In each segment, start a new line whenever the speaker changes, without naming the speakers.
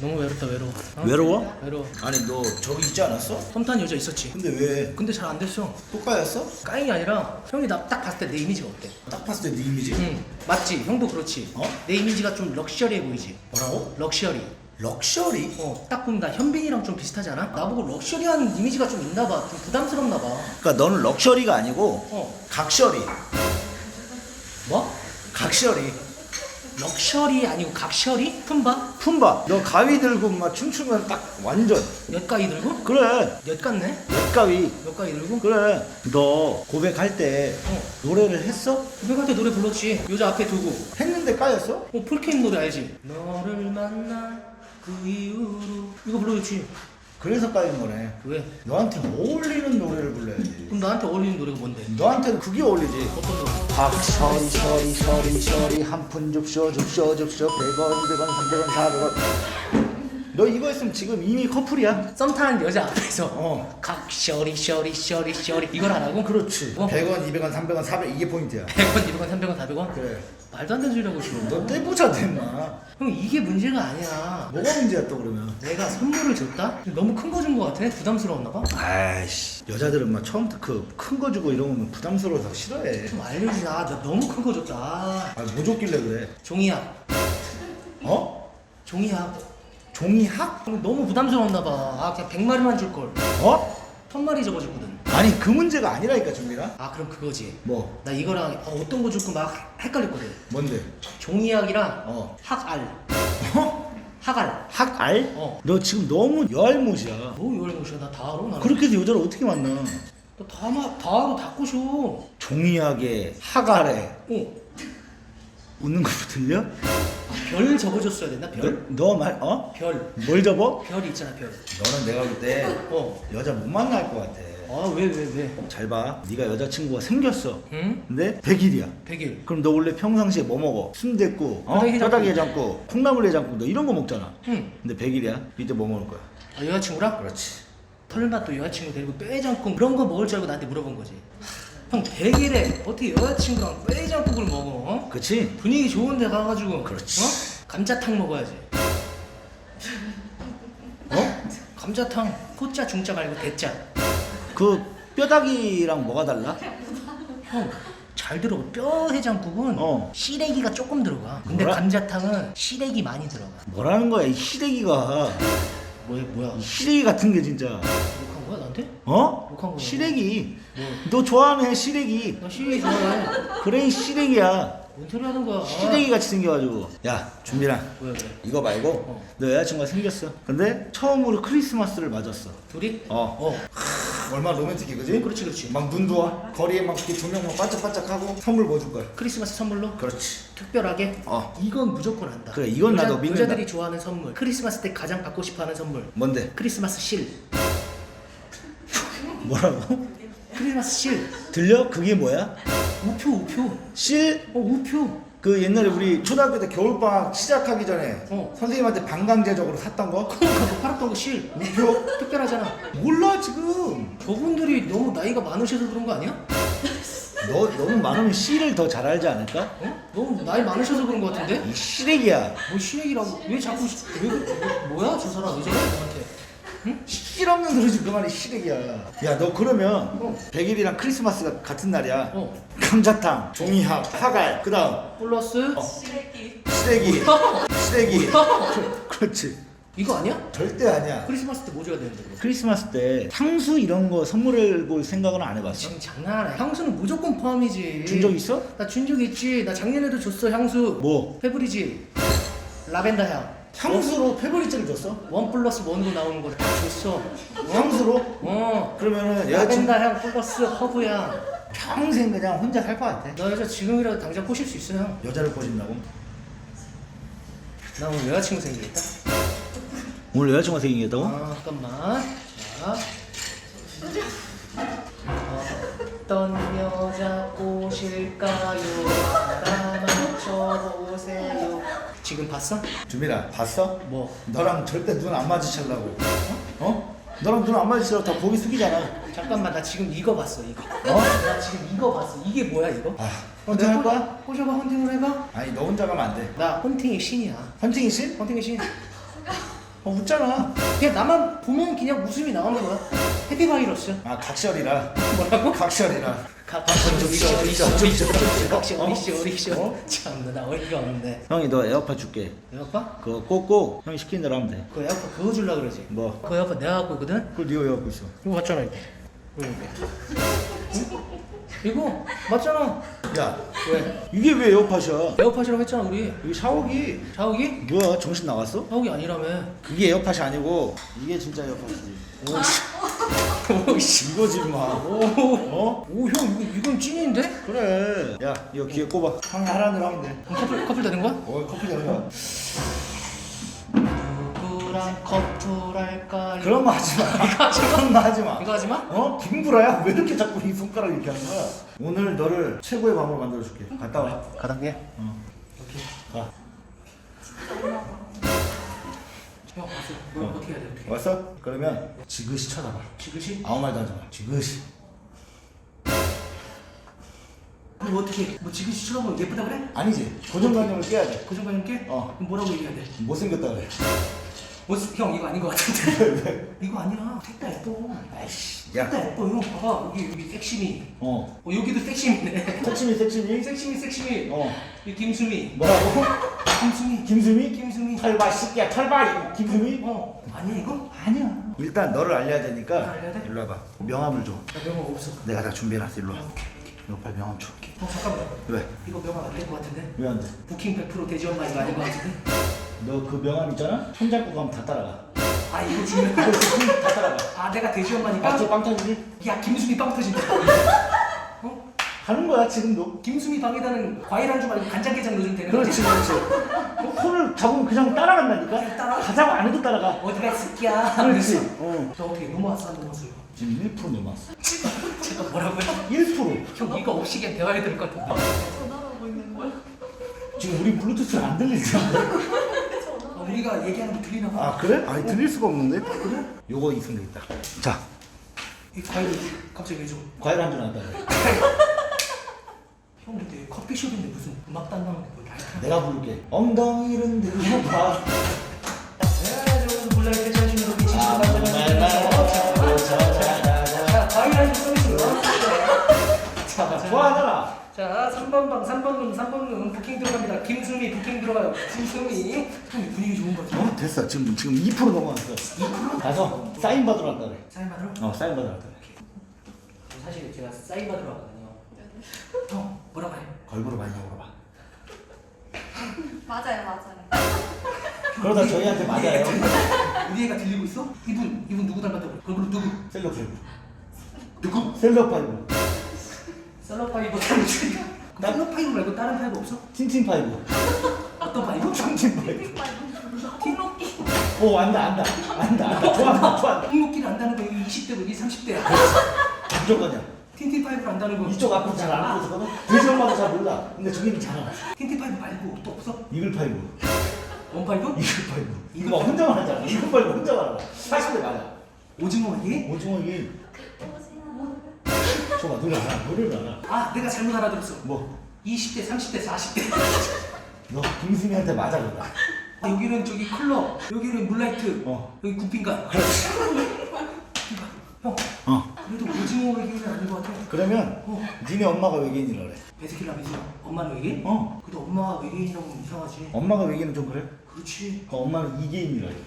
너무 외롭다 외로워 어?
외로워?
외로워
아니 너 저기 있지 않았어?
썸 타는 여자 있었지
근데 왜?
근데 잘 안 됐어
또 까였어?
까잉이 아니라 형이 나 딱 봤을 때 내 이미지가 어때?
딱 봤을 때 네 이미지
응 맞지 형도 그렇지
어?
내 이미지가 좀 럭셔리해 보이지
뭐라고?
럭셔리
럭셔리?
어 딱 보면 나 현빈이랑 좀 비슷하지 않아? 나보고 럭셔리한 이미지가 좀 있나 봐 좀 부담스럽나 봐
그러니까 너는 럭셔리가 아니고
어.
각셔리
뭐?
각셔리
럭셔리 아니고 각셔리? 품바?
품바 너 가위 들고 막 춤추면 딱 완전
엿가위 들고?
그래
엿 같네?
가위
엿가위 들고?
그래 너 고백할 때
어
노래를 했어?
고백할 때 노래 불렀지 여자 앞에 두고
했는데 까였어?
어 폴킴 노래 알지? 너를 만나 그 이후로 이거 불러줬지
그래서 까인 거네
왜?
너한테 어울리는 노래를 불러야지
그럼 나한테 어울리는 노래가 뭔데?
너한테는 그게 어울리지
어떤 노래?
박서리 서리 서리 서리 한 푼 줍쇼 줍쇼 줍쇼 100원 200원 300원 400원 너 이거 했으면 지금 이미 커플이야?
썸 타는 여자 앞에서.
어.
각 셔리 셔리 셔리 셔리. 이걸 하라고?
그렇지.
어?
100원 200원 300원 400원 이게 포인트야.
100원, 200원, 300원, 400원?
그래.
말도 안 되는 소리라고 지금.
너 떼보자 대마
형 이게 문제가 아니야.
뭐가 문제야 또 그러면?
내가 선물을 줬다? 너무 큰 거 준 거 같아? 부담스러웠나 봐?
아이씨. 여자들은 막 처음부터 그 큰 거 주고 이런 거면 부담스러워서 싫어해.
좀 알려주지 아, 나 너무 큰 거 줬다. 아,
아뭐 줬길래 그래?
종이학
어?
종이학
종이학?
형 너무 부담스러웠나 봐 아 그냥 100마리만 줄 걸.
어?
1000마리 적어줬거든.
아니 그 문제가 아니라니까 준비라
아 그럼 그거지.
뭐?
나 이거랑 어, 어떤 거 줄까 막 헷갈렸거든.
뭔데?
종이학이랑
어.
학알.
어?
학알.
학알?
어.
너 지금 너무 여알못이야
뭐 이걸 모셔 나 다 알아 나는.
그렇게 해서 여자를 어떻게 만나?
나다 마, 다 알아 다 꼬셔.
종이학에 학알에.
어.
웃는 거 들려?
별 적어줬어야 됐나 별?
너말 어?
별
뭘 접어?
별이 있잖아 별
너는 내가 볼 때
어.
여자 못 만날 것 같아
아 왜 왜 왜?
잘 봐. 네가 여자친구가 생겼어.
응?
근데 100일이야.
100일
그럼 너 원래 평상시에 뭐 먹어? 순댓국, 어?
뼈다귀 해장국.
뼈다귀 해장국, 콩나물 해장국 너 이런 거 먹잖아.
응.
근데 100일이야. 이때 뭐 먹을 거야?
아 여자친구랑?
그렇지.
설마 또 여자친구 데리고 뼈해장국 그런 거 먹을 줄 알고 나한테 물어본 거지 형 100일에 어떻게 여자친구랑 뼈해장국을 먹어? 어?
그치?
분위기 좋은 데 가가지고
그렇지.
어? 감자탕 먹어야지
어?
감자탕 포자 중자 말고 대자
그 뼈다귀랑 뭐가 달라?
형 잘 들어봐 뼈 해장국은
어.
시래기가 조금 들어가 근데
뭐라?
감자탕은 시래기 많이 들어가
뭐라는 거야 이 시래기가.
뭐야 뭐야
이 시래기 같은 게 진짜.
욕한 거야 나한테?
어?
욕한 거야.
시래기.
뭐?
너 좋아하네 시래기.
나 시래기 좋아해
그래 이 시래기야.
뭔 소리 하는 거야
시래기 같이 생겨가지고. 야 준비랑.
왜 왜?
이거 말고
어.
너 여자친구가 생겼어. 근데 처음으로 크리스마스를 맞았어.
둘이?
어.
어
얼마나 로맨틱해 그지?
그렇지 그렇지
막 눈도 거리에 막 이렇게 조명 막 반짝반짝하고 선물 뭐 줄 거야?
크리스마스 선물로
그렇지.
특별하게
어.
이건 무조건 한다
그래, 이건 나도 믿는다.
여자들이 좋아하는 선물 크리스마스 때 가장 받고 싶어하는 선물
뭔데?
크리스마스 실
뭐라고?
크리스마스 실
들려? 그게 뭐야?
우표 우표
실?
어 우표
그 옛날에 우리 초등학교 때 겨울방학 시작하기 전에
어.
선생님한테 방강제적으로 샀던 거?
그러니까 뭐 팔았던 거 실
우표?
특별하잖아
몰라 지금.
저분들이 너무 나이가 많으셔서 그런 거 아니야?
너 너무 많으면 실을 더잘 알지 않을까?
어? 너무 나이 많으셔서 그런 거 같은데?
이 시래기야.
뭐 시래기라고 왜 자꾸 시- 왜 그- 뭐, 뭐야 저 사람 왜 저래 너한테
실 없는 소리 지 그만이 시래기야. 야 너 그러면
어.
100일이랑 크리스마스가 같은 날이야.
어
감자탕, 종이학, 화갈, 그다음
플러스
시래기, 시래기. 그렇지.
이거 아니야?
절대 아니야.
크리스마스 때 뭐 줘야 되는데 그럼?
크리스마스 때 향수 이런 거 선물해 볼 생각은 안 해봤어?
지금 장난하네 향수는 무조건 포함이지
준 적 있어?
나 준 적 있지 나 작년에도 줬어 향수
뭐?
페브리지 라벤더 향
향수로 페브리즈를 줬어?
원 플러스 원으로 나오는 거를 어?
향수로?
어
그러면은
라벤더
여자친구
향 플러스 허브 향
평생 그냥 혼자 살 것 같아.
너 여자 지금이라도 당장 꼬실 수 있어요
여자를 꼬신다고?
나 오늘 여자친구 생기겠다
오늘 여자친구가 생기겠다고?
아 잠깐만 자 어떤 여자 꼬실까요 하나 맞춰보세요 지금 봤어?
주민아 봤어?
뭐
너랑 절대 눈 안 마주치려고. 어? 너랑 눈 안 마주치려고 다 고개 숙이잖아.
잠깐만 나 지금 이거 봤어 이거
어?
나 지금 이거 봤어 이게 뭐야 이거?
아, 헌팅 할 거야?
꼬셔봐 헌팅을 해봐
아니 너 혼자 가면 안 돼.
나 헌팅의 신이야
헌팅이 신?
헌팅의 신
어 웃잖아.
그냥 나만 보면 그냥 웃음이 나오는 거야. 해피 바이러스.
아 각설이라.
뭐라고?
각설이라.
각시어리 시어리 시어리 각시어리
어?
시어리 시어리
어?
참나 나 어이가 없는데
형이 너 에어팟 줄게.
에어팟?
그거 꽂고 형이 시키는 대로 하면 돼.
그 에어팟 그거 줄라 그러지
뭐?
그 에어팟 내가 갖고 있거든?
그걸 네가 왜 갖고 있어?
이거 맞잖아 이거 이거 응? 이거 맞잖아
야
왜?
이게 왜 에어팟이야?
에어팟이라고 했잖아 우리
이거 샤워기.
샤워기?
뭐야 정신 나갔어?
샤워기 아니라며
그게 에어팟이 아니고 이게 진짜 에어팟이지.
오씨
이거지 마. 어?
오 형 이거 이건 찐인데?
그래. 야 이거 귀에 꼽아. 형이 하라는 대로 하면 돼.
커플 커플 되는 거야?
어 커피 되는
누구랑 커플할까
그런 거 하지 마. 그런 거 하지 마.
이거 하지 마?
어? 김구라야? 왜 이렇게 자꾸 이 손가락 이렇게 하는 거야? 오늘 너를 최고의 밤으로 만들어줄게. 갔다 와.
가당게
어.
오케이
가.
형 왔어 뭐 어떻게 해야 돼 어떻게
왔어? 그러면 지그시 쳐다봐.
지그시?
아무 말도 하지 마. 지그시.
뭐 어떻게 뭐 지그시 쳐다보면 예쁘다 그래?
아니지. 고정관념을 깨야 돼.
고정관념께?
어.
그럼 뭐라고 얘기해야 돼?
못생겼다 그래.
뭐, 형 이거 아닌 것 같은데?
왜 왜?
이거 아니야 색깔 예뻐
아이씨.
색깔
야.
예뻐 형 봐봐 여기 여기 섹시미
어.
어 여기도 섹시미네
섹시미 섹시미.
섹시미 섹시미
어.
이 김수미
뭐라고?
김수미
김수미?
김수미
털바 새끼야 털바 김수미?
어 아니야 이거?
아니야. 일단 너를 알려야 되니까
알려야 돼?
일로 와봐. 명함을 줘.
나 명함 없어
내가 다 준비해놨어. 일로 와. 이거 빨리 명함 줘.
어 잠깐만
왜?
이거 명함 안될 것 같은데?
왜 안 돼?
부킹 100% 대지엄마 이거 아닌 것 같은데?
너 그 명함 있잖아? 손 잡고 가면 다 따라가.
아 이거 지금
다 따라가.
아 내가 대지엄마니까?
맞지? 빵 터지지?
야 김수미 빵 터진다 어?
하는 거야 지금도.
김수미 방에다는 과일 한주 말고 간장게장 넣으면 되는
그렇지
거지?
그렇지. 너 손을 잡으면 그냥 따라간다니까?
따라?
가자고 안 해도 따라가.
어디가 있을게야
그렇지. 어.
너 어떻게 넘어왔어 안 넘어왔어 이거?
지금 1% 넘었어.
제가 뭐라고요?
1%.
형 이거 없이 그냥 대화해야 될 것 같은데
전화하고 있는 거야?
지금 우리 블루투스 안 들리지?
아, 우리가 얘기하는 거 들리나 봐
아 그래? 아니 들릴 수가 없는데? 그래? 요거 있으면 되겠다. 자,
이 과일 갑자기 왜 줘
과일 한 줄안 따라.
형 근데 커피숍인데 무슨 음악 단나는 거 라이트
내가 부를게. 엉덩이를 들어봐.
저기서 몰라 이렇게 자, 자,
좋아하잖아.
자 3번 방 3번 룸 3번 룸 부킹 들어갑니다 김수미 부킹 들어가요 김수미 형 분위기 좋은 거 같아
어 됐어. 지금 지금 2% 넘어갔어. 2%? 가서 사인 받으러 왔다 그래.
사인 받으러?
어 사인 받으러 왔다 그래.
사실 제가 사인 받으러 왔거든요 형 뭐라고 해?
걸그룹 많이 물어봐.
맞아요, 맞아요.
그러다 저희한테 맞아요.
우리 애가 들리고 있어? 이분 이분 누구 닮았다고? 얼굴 누구?
셀럽 파이브.
누구?
셀럽 파이브.
셀럽파이브 닮았지? 셀럽파이브 말고 다른 파이브 없어?
틴틴 파이브.
어떤 파이브?
틴틴 파이브.
팅록기.
오 안다 안다 안다 안다 좋아한다 좋아한다.
흰목기를 안다는 거 이게 20대고 이게 30대야
무조건이야.
틴틴 파이브를 안다는 거
이쪽 앞으로 잘안 보거든. 돼지 엄마도 잘 몰라. 근데 저기는 잘 알아.
틴틴 파이브 말고 또 없어?
이글 파이브.
원 파이브?
이글 파이브. 이거 막 혼자만 하잖아. 이글 파이브 혼자만 하잖아. 40대 맞아.
오징어 이게?
오징어 이게 줘봐 노래 알아. 노래를 알아.
아 내가 잘못 알아들었어
뭐?
20대 30대 40대
너 김수미한테 맞아 그다.
아, 여기는 저기 클럽 여기는 물라이트
어.
여기 굿빈가 형
어.
그래도 오징어 외계인은 아닌 것 같아
그러면
어
니네 엄마가 외계인이라 그래.
베스킨라빈스 엄마는 외계인?
어.
그래도 엄마가 외계인이라면 이상하지
엄마가 외계인은 좀 그래.
그렇지
그 엄마는 이계인이라 그래.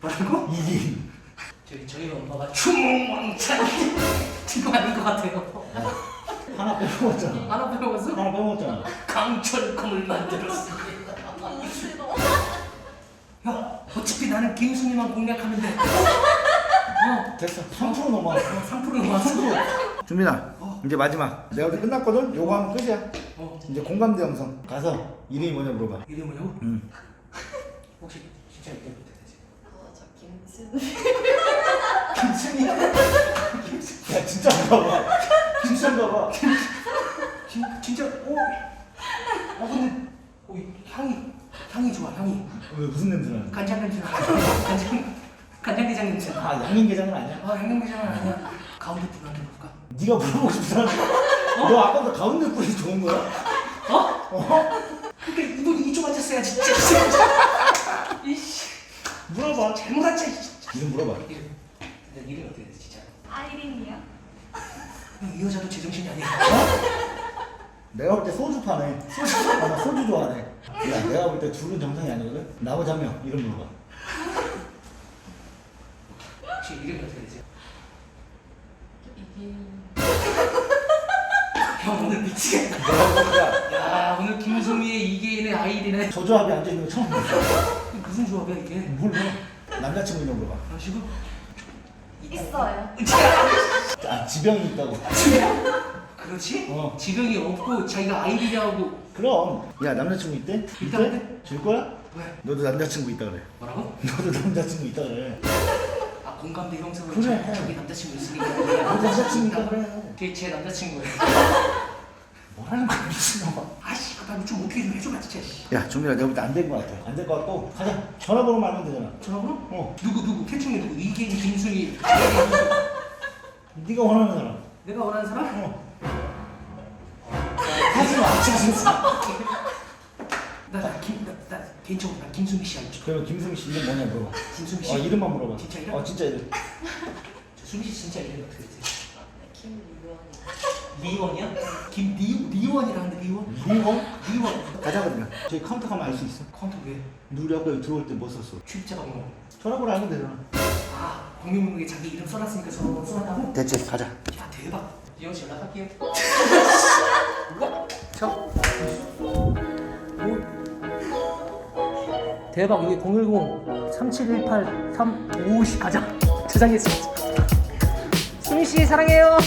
뭐라고?
이계인.
저희 저희 엄마가 추몽왕찬 이거 아닌 것 같아요.
하나 빼먹었잖아.
하나 배웠어?
하나 빼먹었잖아.
강철컴을 만들었습니다. 야, 어차피 나는 김수미만 공략하면 돼. 어,
됐어. 3% 넘어왔어.
3% 넘었어.
준빈아 이제 마지막 내가 어제 끝났거든? 요거 하면 끝이야
어,
이제 공감대 영상 가서 이름이 뭐냐 물어봐
이름이 뭐냐고?
응
혹시 진짜 어떻게 되지?
어, 저 김순.
김수미?
야 진짜인가 봐 진짜인가 봐
진, 진짜? 어? 어 근데 어, 이 향이 향이 좋아 향이
왜 무슨 냄새 나는
간장 냄새 나. 간장 간장게장 냄새 나.
아 양념게장은 아니야?
아 양념게장은 아니야. 가운데 분한테 볼까?
네가 물어보고 싶잖아 너 아까부터 가운데 뿔이 좋은 거야?
어? 그러니까 이분 이쪽 앉았어야 진짜. 이씨.
물어봐.
잘못 왔지 진짜.
이름 물어봐.
이름 내 이름 어떻게 돼 진짜
아이린이요.
형, 이 여자도 제정신이 아니야
내가 볼 때 소주 파네. 소주 아, 나 소주 좋아하네. 야, 내가 볼 때 둘은 정상이 아니거든. 나머지 한 명 이름 물어봐.
혹시 이름이 어떻게 되세요?
이게
형 오늘 미치겠다
내가
야 오늘 김수미의 이계인의 아이디네
저 조합이 앉아 있는 거 처음 봤어.
무슨 조합이야 이게
뭘 봐? 남자친구 이름 물어봐.
그런 식으로
있어요.
아, 지병이 있다고.
그렇지?
어.
지병이 없고 자기가 아이디냐고
그럼. 야, 남자친구 있대?
있다는데?
줄 거야?
왜?
너도 남자친구 있다 그래.
뭐라고?
너도 남자친구 있다 그래.
아 공감대 형성을
그래.
저- 저기 남자친구 있으니까
너도 남자친구 있다 그래.
걔제 남자친구예요
뭐라는 거야, 미친놈아.
아씨 나좀 어떻게 좀 해줘봐 진짜
야, 종민아, 내가 볼 때 안 될 것 같아. 안 될 것 같고. 가자. 전화번호만 알면 되잖아.
전화번호?
어.
누구 누구 캐충이 누구 이계인 김순이
네가 원하는 사람.
내가 원하는 사람?
어. 하지 마, 진짜.
나 나 김 나 나, 개인적으로 나 김수미 씨 알죠?
그러면 김승희 씨 이름 뭐냐 물어봐.
김수미 씨
어, 이름만 물어봐.
진짜 이름?
어, 진짜 이름.
저 수미 씨 진짜 이름이 어떻게 되세요?
김유원이.
리원이야? 김 리 리원이라는데 리원?
리원?
리원
가자 그러면. 저희 카운터 가면 알 수 있어.
카운터 왜?
누리 아까 들어올 때 뭐 썼어?
출입자가 뭐?
전화번호 알면 되잖아.
아 공명문에 자기 이름 써놨으니까 전화번호 써놨다고?
됐지, 가자.
야 대박. 리원 씨 연락할게요.
쳐.
대박 여기 010 3718 350 가자. 저장했습니다. 수미 씨 사랑해요